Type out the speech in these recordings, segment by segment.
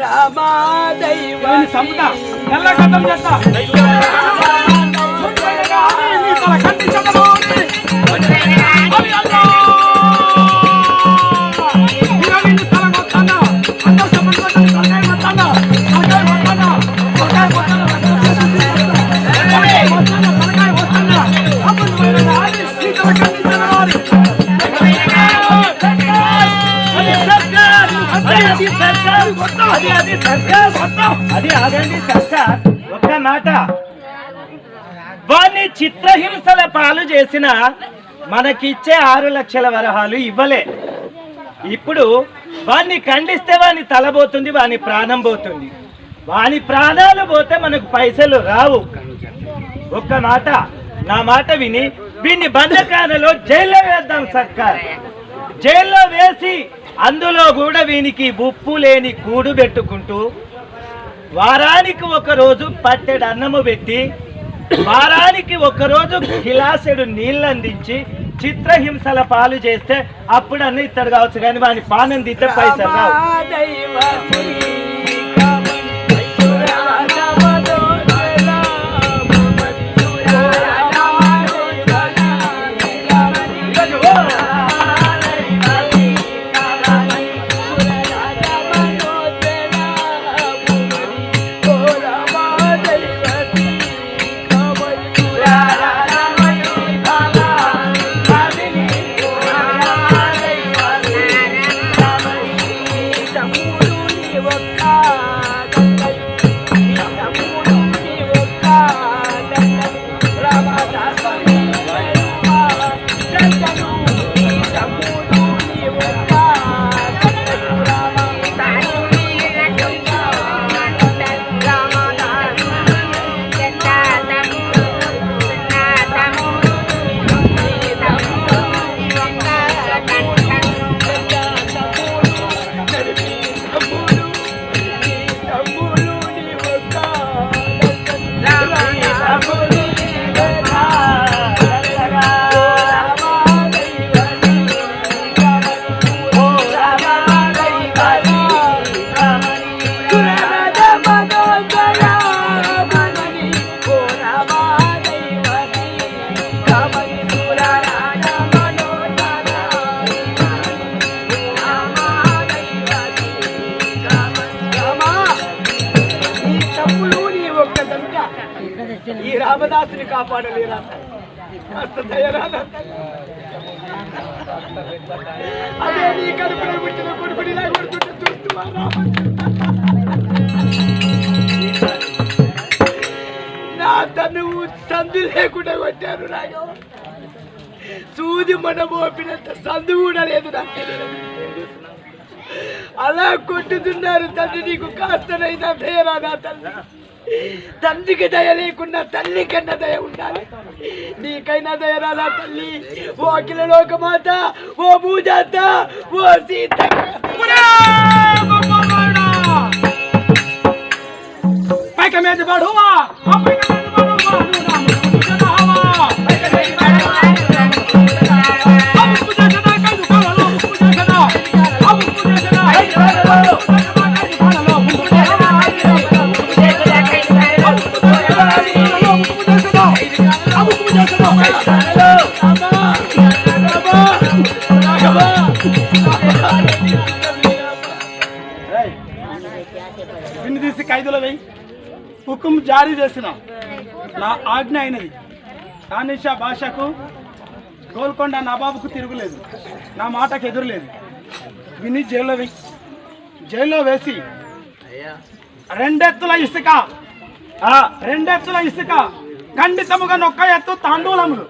రామా దైవ సంపుతా నల్ల గడ్డం చేస్తా. చిత్రహింసల పాలు చేసిన మనకిచ్చే ఆరు లక్షల వరహాలు ఇవ్వలే. ఇప్పుడు వాణ్ణి ఖండిస్తే వాని తల పోతుంది వాని ప్రాణం పోతుంది. వాని ప్రాణాలు పోతే మనకు పైసలు రావు. ఒక్క మాట నా మాట విని వీన్ని బంధకాలలో జైల్లో వేద్దాం సర్కార్. జైల్లో వేసి అందులో కూడా వీనికి ఉప్పు లేని కూడు పెట్టుకుంటూ వారానికి ఒక రోజు పట్టెడు అన్నము పెట్టి వారానికి ఒకరోజు గిలాసుడు గిలాసెడు నీళ్ళు అందించి చిత్రహింసల పాలు చేస్తే అప్పుడు అన్న కావచ్చు కానీ వాని పానం తీస్తే పైసలు అదే నీ కడుపులో పుట్టిన కొడుకునిలా కొడుతుంటే చూస్తువా నా తనువు సందు లేకుండా కొట్టారు రాఘవ సూది మన మోపినంత సందు కూడా లేదు నా శరీరం. అలా కొట్టుతున్నారు తండ్రి నీకు కాస్తనైనా దయరా నా తల్లి తండ్రికి దయ లేకుండా తల్లి కన్నా దయ ఉండాలి. నీకైనా దయ రాలా తల్లి? ఓ అఖిల లోకమాత ఓ భూజాత ఓ సీత. పైకమేది పడువా? జారీ చేసిన నా ఆజ్ఞ అయినది. తానిషా భాషకు గోల్కొండ నవాబుకు తిరుగులేదు. నా మాటకు ఎదురులేదు. విని జైల్లో జైల్లో వేసి రెండెత్తుల ఇసుక రెండెత్తుల ఇసుక ఖండితముగా నొక్క ఎత్తు తాండూలములు.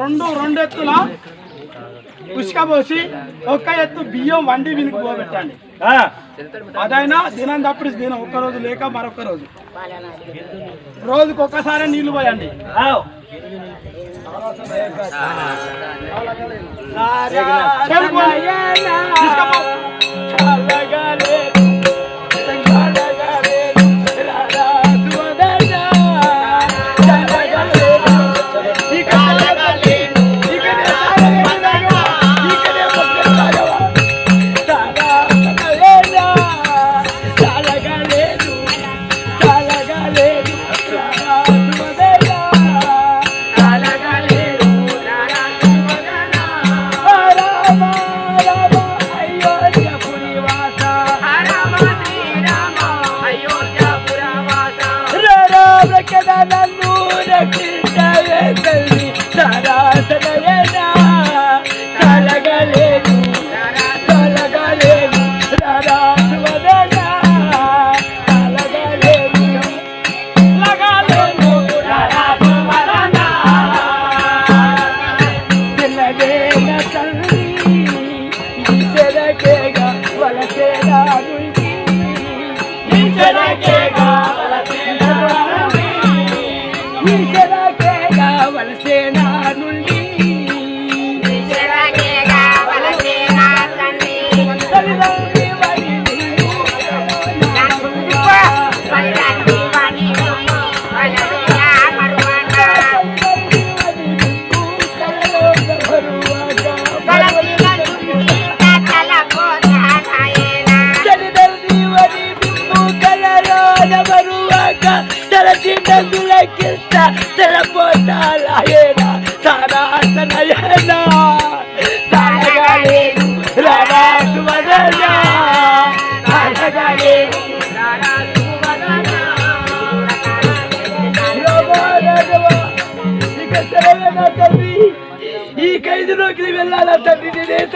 రెండు రెండెత్తుల ఉసుక పోసి ఒక్క ఎత్తు బియ్యం వండి వీనికి పోబెట్టండి. అదైనా దినం తప్పుడు దినం ఒక్క రోజు లేక మరొక రోజు. రోజుకి ఒక్కసారి నీళ్ళు పోయండి.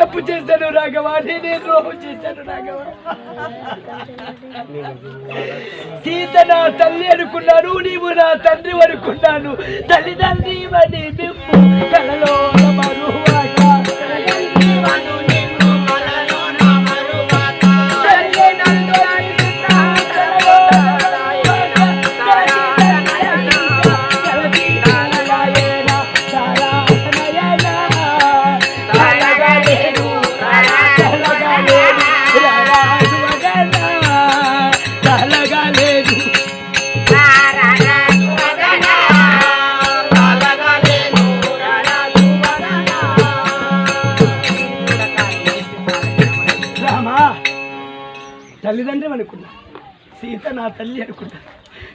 తప్పు చేశాను రాఘవా. నేనే ద్రోహం చేశాను రాఘవా. సీత నా తల్లి అనుకున్నాను నీవు నా తండ్రి అనుకున్నాను. తల్లిదండ్రి నిమ్ము కలలో.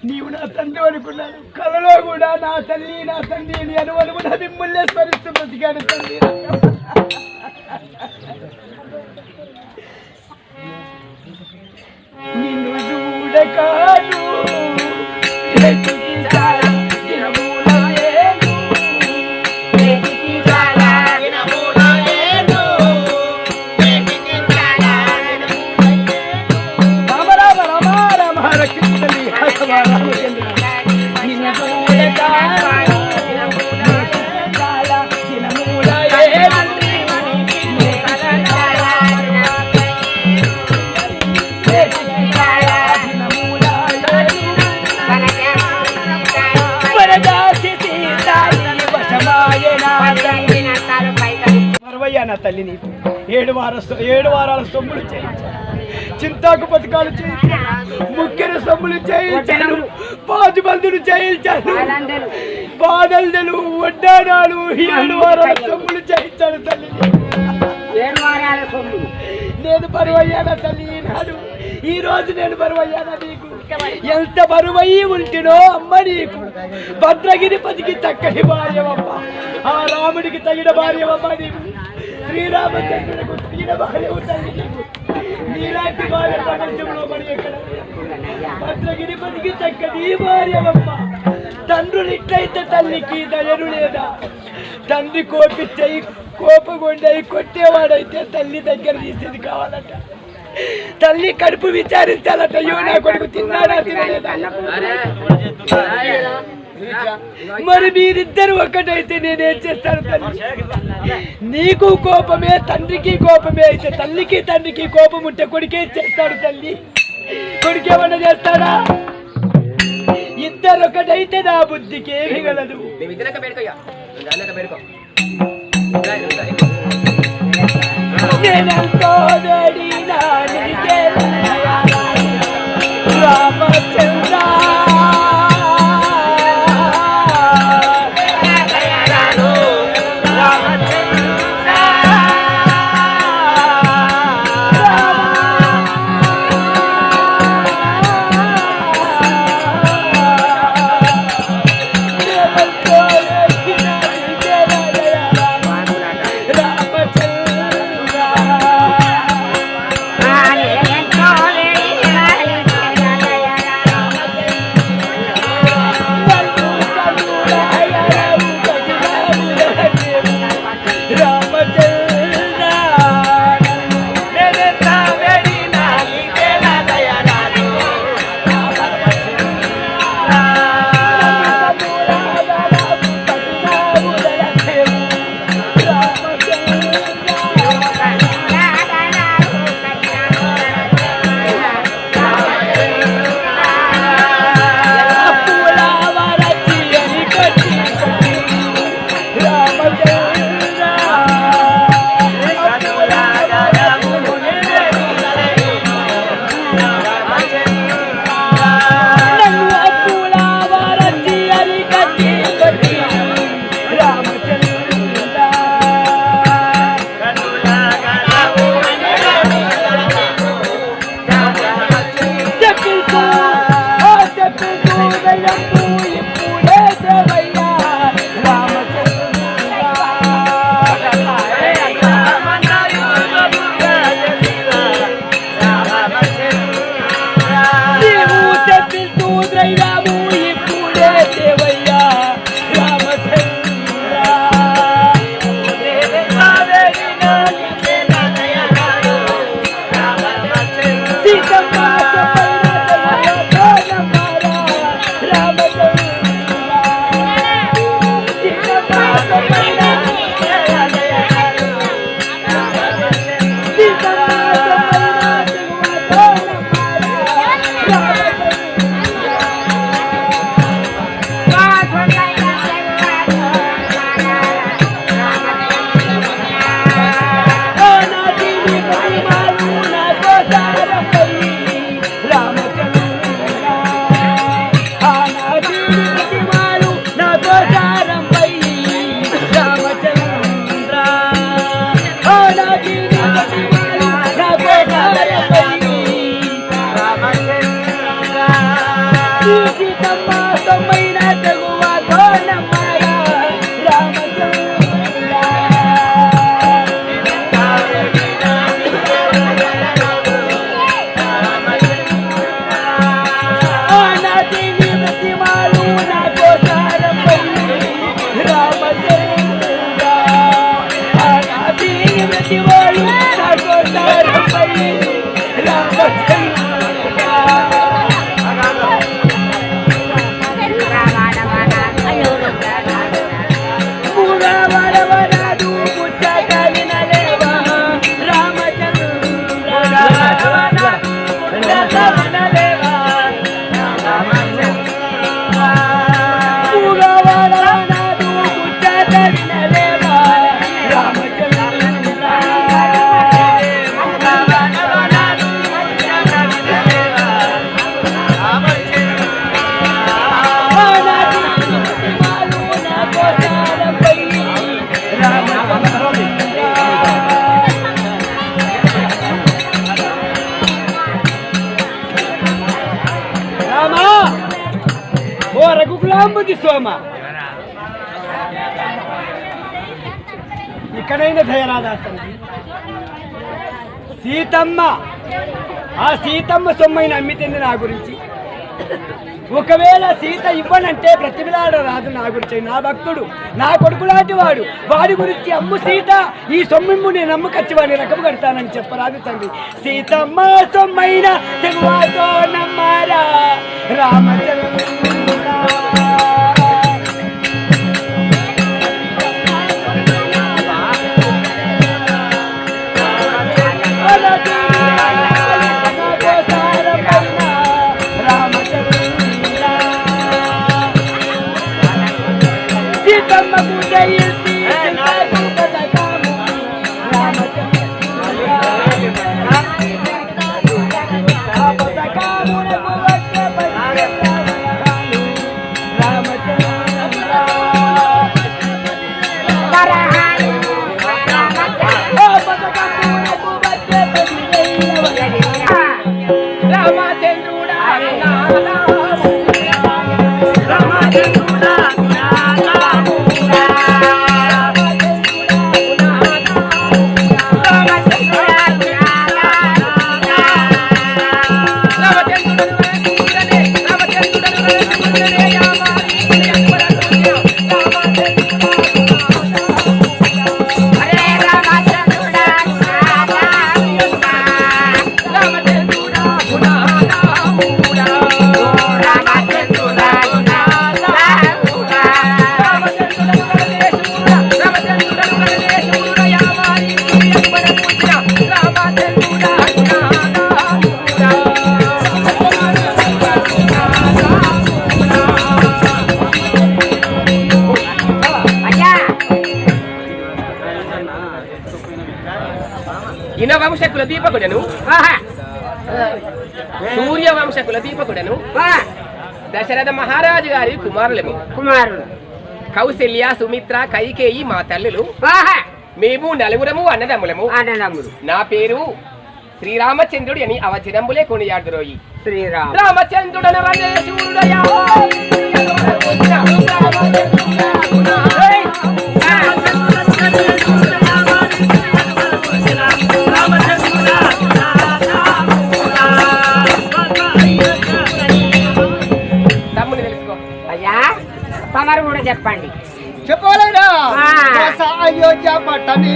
నీవు నా తండ్రి అనుకున్నాను కలలో కూడా నా తల్లి నా తండ్రి అని అనువనుకున్న మిమ్మల్ని స్మరిస్తూ బ్రతికాడు తండ్రి నిన్ను చూడకాను తల్లి నీకు ఏడు వార ఏడు వారాల సొమ్ములు చేయించాను చింతాకు పథకాలు చేయించాను ముఖ్యన సొమ్ములు చేయించాను. పాతి బంధులు చేయించాను. బాదల్దలు వడ్డానాలు ఏడు వారాల సొమ్ములు చేయించాను తల్లి నేను బరువయ్యానా తల్లి ఈనాడు? ఈ రోజు నేను బరువయ్యానా నీకు? ఎంత బరువయ్యి ఉంటినో అమ్మ నీకు? భద్రగిరి పతికి చక్కని భార్యవమ్మ. ఆ రాముడికి తగిన భార్యవమ్మ నీకు. శ్రీరామచంద్రుడికి తగిన భార్య తల్లి నీకు నీలాంటి భార్య ప్రపంచంలో మరి ఎక్కడ? భద్రగిరి పతికి చక్కని భార్యవమ్మ. తండ్రులు ఇట్లయితే తల్లికి దయను లేదా? తండ్రి కోపిచ్చాయి కోపగొండయి కొట్టేవాడైతే తల్లి దగ్గర తీసేది కావాలట. తల్లి కడుపు విచారించాలట అయ్యో నా కొడుకు తిన్నాడా తినలేదా? మరి మీరిద్దరు ఒక్కటైతే నేనేం చేస్తాను తల్లి? నీకు కోపమే తండ్రికి కోపమే. అయితే తల్లికి తండ్రికి కోపం ఉంటే కొడుకే చేస్తాడు తల్లి. కొడుకేమన్నా చేస్తాడా? ఇద్దరు ఒకటైతే నా బుద్ధికి ఏమి గలదు నేనెంతో రామచంద్ర. రఘుకులాంబుది సోమ ఇక్కడైనా ధైర్యాదాస్తానికి సీతమ్మ ఆ సీతమ్మ సొమ్మైన అమ్మితింది నా గురించి? ఒకవేళ సీత ఇవ్వనంటే ప్రతిమలాడ రాదు నా గురించి నా భక్తుడు నా కొడుకు లాంటి వాడు. వాడి గురించి అమ్ము సీత ఈ సొమ్మిమ్ము నేను అమ్ముకొచ్చి వాడిని రకము కడతానని చెప్పరాదు తండ్రి. సీతమ్మ సొమ్మైన తెగువాతో నమ్మరా? రామచంద్ర దీపకుడను సూర్య వంశకుల దీపకుడను దశరథ మహారాజు గారి కుమారులము. కుమారుడు కౌశల్య సుమిత్ర కైకేయి మా తల్లులు. మేము నలుగురము అన్నదమ్ములము. అన్నదమ్ముడు నా పేరు శ్రీరామచంద్రుడి అని అవచరంబులే కొనియాడురోయి. శ్రీరామ్. రామచంద్రుడను తమరు కూడా చెప్పండి. చెప్పలేదా. అయోధ్య పట్టణి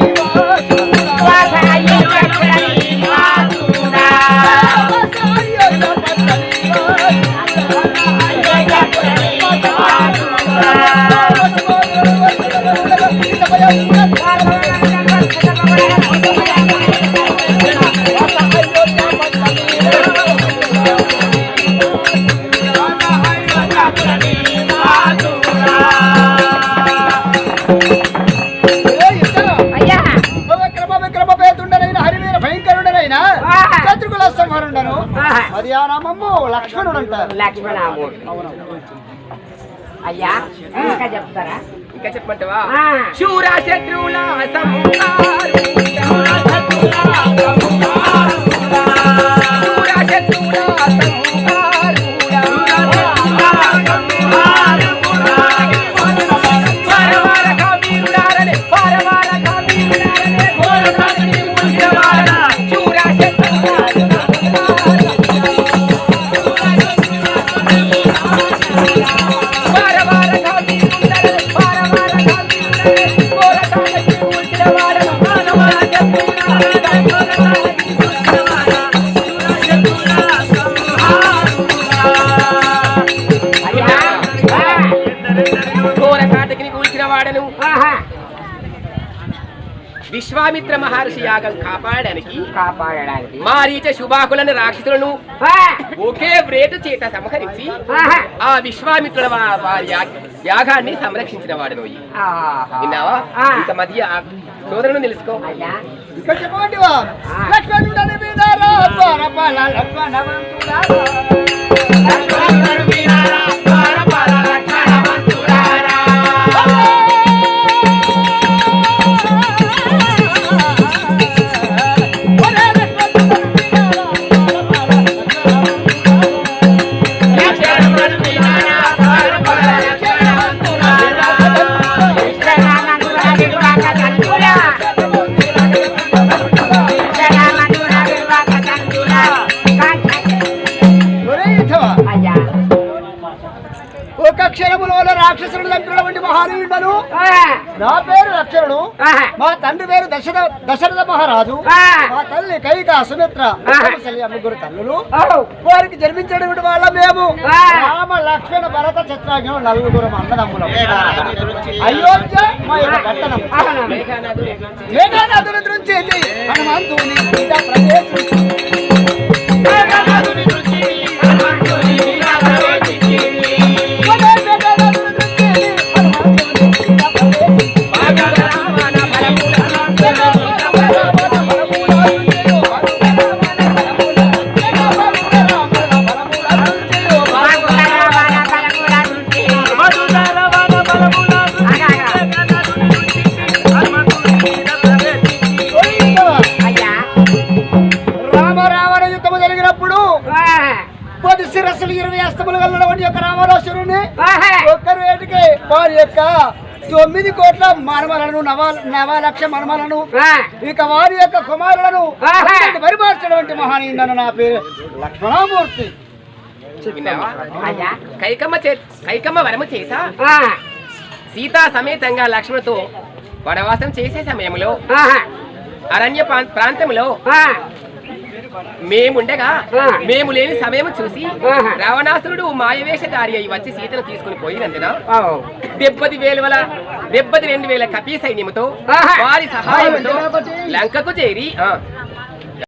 లక్ష్మణామూర్తి అయ్యా ఇంకా చెప్తారా? ఇంకా చెప్పమంటావా. శూర శత్రువుల ఘోర కాటకిని కూల్చిన వాడను. ఆహా. విశ్వామిత్ర మహర్షి యాగం కాపాడడానికి కాపాడడానికి. మారీచ శుభాకులను రాక్షసులను ఆ. ఒకే వ్రేటు చేత సంహరించి ఆహా. ఆ విశ్వామిత్రుల యాగాన్ని సంరక్షించిన వాడు నోయి ఆహా. విన్నావా. ఇంత మధ్య ఆ సోదరుని తెలుసుకో చెప్పండి తండ్రి పేరు దశరథ దశరథ మహారాజు ఆ. మా తల్లి కైక సుమిత్ర ముగ్గురు తల్లులు ఓ. వారికి జన్మించినటువంటి వాళ్ళ మేము. రామ లక్ష్మణ భరత చిత్రాజ్ఞం నలుగురు అన్నదమ్ములం అయోధ్య మా యొక్క పట్టణం. మేఘానాథుని నుంచి హనుమంతుని ప్రవేశించి ఒక్కరు వేటికి వారి యొక్క తొమ్మిది కోట్ల మర్మలను నవ నవలక్ష మర్మలను ఆ. ఇక వారి యొక్క కుమారులను ఆహా. పరిమార్చినటువంటి మహానీయుడను నా పేరు లక్ష్మణామూర్తి కైకమ్మ కైకమ్మ వరము చేత ఆ. సీతా సమేతంగా లక్ష్మణతో వనవాసం చేసే సమయంలో ఆహా. అరణ్య ప్రాం- ప్రాంతంలో ఆ. మేముండగా. మేము లేని సమయం చూసి. రావణాసురుడు మాయవేషధారి అయి వచ్చి సీతను తీసుకుని పోయినందున. దెబ్బది వేల దెబ్బది రెండు వేల కపీ సైన్యముతో. వారి సహాయంతో లంకకు చేరి